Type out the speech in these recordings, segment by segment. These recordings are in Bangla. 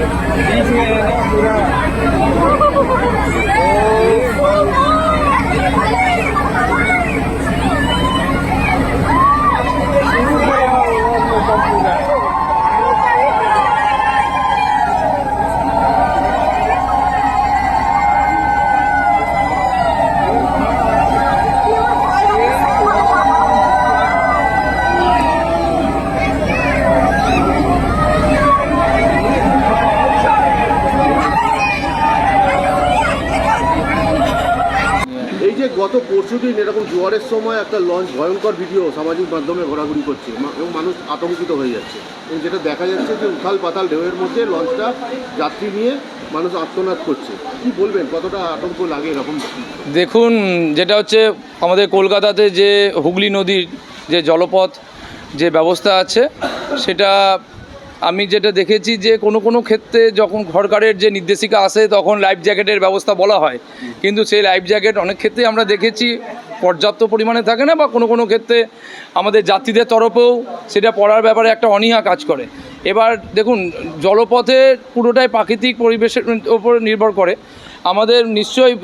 一起来打死 যে গত পরশুদিন এরকম জোয়ারের সময় একটা লঞ্চ ভয়ঙ্কর ভিডিও সামাজিক মাধ্যমে ঘোরাঘুরি করছে এবং মানুষ আতঙ্কিত হয়ে যাচ্ছে। এবং যেটা দেখা যাচ্ছে যে উথাল পাতাল ঢেউয়ের মধ্যে লঞ্চটা যাত্রী নিয়ে মানুষ আত্মনাদ করছে। কি বলবেন, কতটা আতঙ্ক লাগে এরকম? দেখুন, যেটা হচ্ছে আমাদের কলকাতাতে যে হুগলি নদীর যে জলপথ যে ব্যবস্থা আছে, সেটা আমি যেটা দেখেছি যে কোনো কোনো ক্ষেত্রে যখন ঘরকারের যে নির্দেশিকা আসে, তখন লাইফ জ্যাকেটের ব্যবস্থা বলা হয়। কিন্তু সেই লাইফ জ্যাকেট অনেক ক্ষেত্রে আমরা দেখেছি পর্যাপ্ত পরিমাণে থাকে না বা কোনো কোনো ক্ষেত্রে আমাদের যাত্রীদের তরফেও সেটা পড়ার ব্যাপারে একটা অনীহা কাজ করে। এবার দেখুন, জলপথে পুরোটাই প্রাকৃতিক পরিবেশের ওপর নির্ভর করে। আমাদের নিশ্চয়ই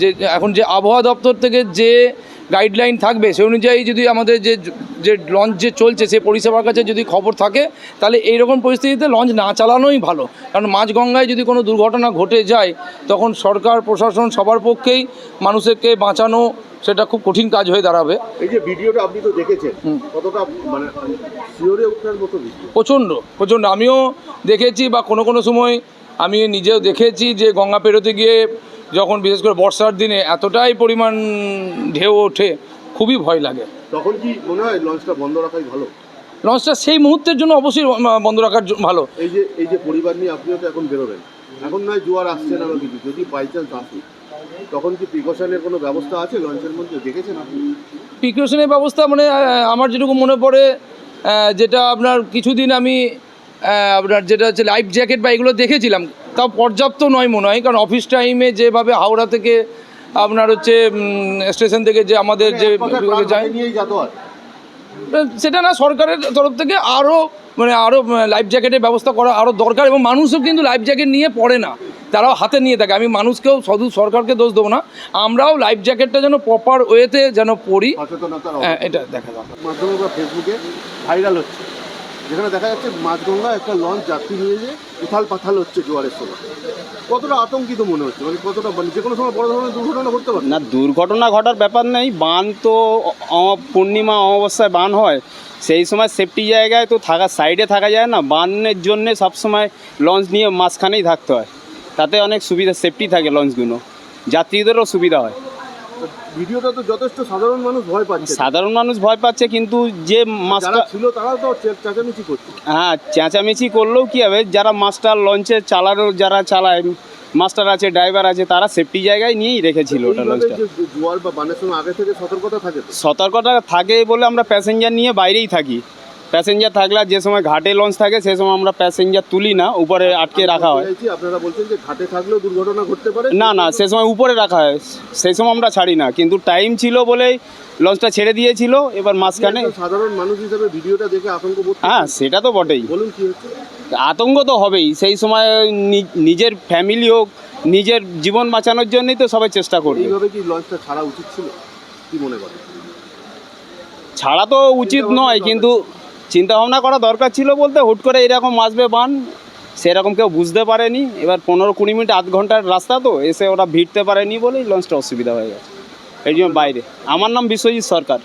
যে, এখন যে আবহাওয়া দপ্তর থেকে যে গাইডলাইন থাকবে সে অনুযায়ী যদি আমাদের যে যে লঞ্চ যে চলছে সে পরিষেবার কাছে যদি খবর থাকে তাহলে এই রকম পরিস্থিতিতে লঞ্চ না চালানোই ভালো। কারণ মাঝগঙ্গায় যদি কোনো দুর্ঘটনা ঘটে যায় তখন সরকার প্রশাসন সবার পক্ষেই মানুষকে বাঁচানো সেটা খুব কঠিন কাজ হয়ে দাঁড়াবে। এই যে ভিডিওটা আপনি তো দেখেছেন কতটা মানে শিওরে ওঠার মতো প্রচণ্ড প্রচণ্ড। আমিও দেখেছি বা কোনো কোনো সময় আমি নিজেও দেখেছি যে গঙ্গা পেরোতে গিয়ে যখন বিশেষ করে বর্ষার দিনে এতটাই পরিমাণ ঢেউ ওঠে খুবই ভয় লাগে। তখন কি মনে হয় লঞ্চটা বন্ধ রাখাই ভালো? লঞ্চটা সেই মুহূর্তের জন্য অবশ্যই বন্ধ রাখার ভালো। এই যে এই যে পরিবার নিয়ে আপনিও তো এখন বেরোবেন। এখন নয় জোয়ার আসছে না বা কিছু। যদি বাই চান্স আসে তখন কি প্রিকশনের কোনো ব্যবস্থা আছে লঞ্চের মধ্যে? দেখেছেন আপনি? প্রিকশনের ব্যবস্থা মানে আমার যেটুকু মনে পড়ে যেটা আপনার কিছুদিন আমি আপনার যেটা হচ্ছে লাইফ জ্যাকেট বা এগুলো দেখেছিলাম তাও পর্যাপ্ত নয় মনে হয় কারণ অফিস টাইমে যেভাবে হাওড়া থেকে আপনার হচ্ছে স্টেশন থেকে যে আমাদের যে কথায় প্রাণ যায় সেটা না সরকারের তরফ থেকে আরও মানে আরও লাইফ জ্যাকেটের ব্যবস্থা করা আরও দরকার এবং মানুষও কিন্তু লাইফ জ্যাকেট নিয়ে পড়ে না তারাও হাতে নিয়ে থাকে আমি মানুষকেও শুধু সরকারকে দোষ দেবো না আমরাও লাইফ জ্যাকেটটা যেন প্রপার ওয়েতে যেন পড়ি। হ্যাঁ, এটা দেখা দরকার মাধ্যমে ফেসবুকে ভাইরাল হচ্ছে। যেখানে দেখা যাচ্ছে মাঝগঙ্গা একটা লঞ্চ যাত্রী নিয়ে যে উথাল পাথাল হচ্ছে জোয়ারের সময়। কতটা আতঙ্কিত মনে হচ্ছে? মানে কতটা মানে যে কোনো সময় বড় ধরনের দুর্ঘটনা ঘটতে পারে? না, দুর্ঘটনা ঘটার ব্যাপার নেই, বান তো পূর্ণিমা অমাবস্যায় বান হয়, সেই সময় সেফটি জায়গায় তো থাকা সাইডে থাকা যায় না, বানের জন্যে সবসময় লঞ্চ নিয়ে মাঝখানেই থাকতে হয়। তাতে অনেক সুবিধা সেফটি থাকে লঞ্চগুলো। যাত্রীদেরও সুবিধা হয়। ভিডিওটা তো যথেষ্ট সাধারণ মানুষ ভয় পাচ্ছে। সাধারণ মানুষ ভয় পাচ্ছে কিন্তু যে মাস্টার ছিল তারাও তো চেঁচামেচি করছে। হ্যাঁ চেঁচামেচি করলেও কী হবে? যারা মাস্টার লঞ্চে চালানো যারা চালায় মাস্টার আছে ড্রাইভার আছে তারা সেফটি জায়গায় নিয়েই রেখেছিল ওটা লঞ্চটা। জোয়ার বা বানের সময় আগে থেকে সতর্কতা থাকে সতর্কতা থাকে বলে আমরা প্যাসেঞ্জার নিয়ে বাইরেই থাকি। প্যাসেঞ্জার থাকলে যে সময় ঘাটে লঞ্চ থাকে সেই সময় আমরা প্যাসেঞ্জার তুলি না উপরে আটকে রাখা হয়। আপনারা বলছেন যে ঘাটে থাকলেও দুর্ঘটনা ঘটতে পারে? না না সে সময় উপরে রাখা হয়। সেই সময় আমরা ছাড়ি না কিন্তু টাইম ছিল বলেই লঞ্চটা ছেড়ে দিয়েছিল এবার মাঝখানে সাধারণ মানুষ হিসেবে ভিডিওটা দেখে আতঙ্ক হ্যাঁ সেটা তো বটেই। বলুন কি হচ্ছে? আতঙ্ক তো হবেই সেই সময় নিজের ফ্যামিলি হোক নিজের জীবন বাঁচানোর জন্যই তো সবাই চেষ্টা করবে। এইভাবে কি লঞ্চটা ছাড়া উচিত ছিল? কি মনে করেন? ছাড়া তো উচিত নয় কিন্তু চিন্তা ভাবনা করা দরকার ছিল বলতে হুট করে এরকম আসবে বান, সেরকম কেউ বুঝতে পারেনি। এবার পনেরো কুড়ি মিনিট, আধ ঘণ্টার রাস্তা তো, এসে ওরা ভিড়তে পারেনি বলেই লঞ্চটা অসুবিধা হয়ে গেছে। এই জন্য বাইরে। আমার নাম বিশ্বজিৎ সরকার।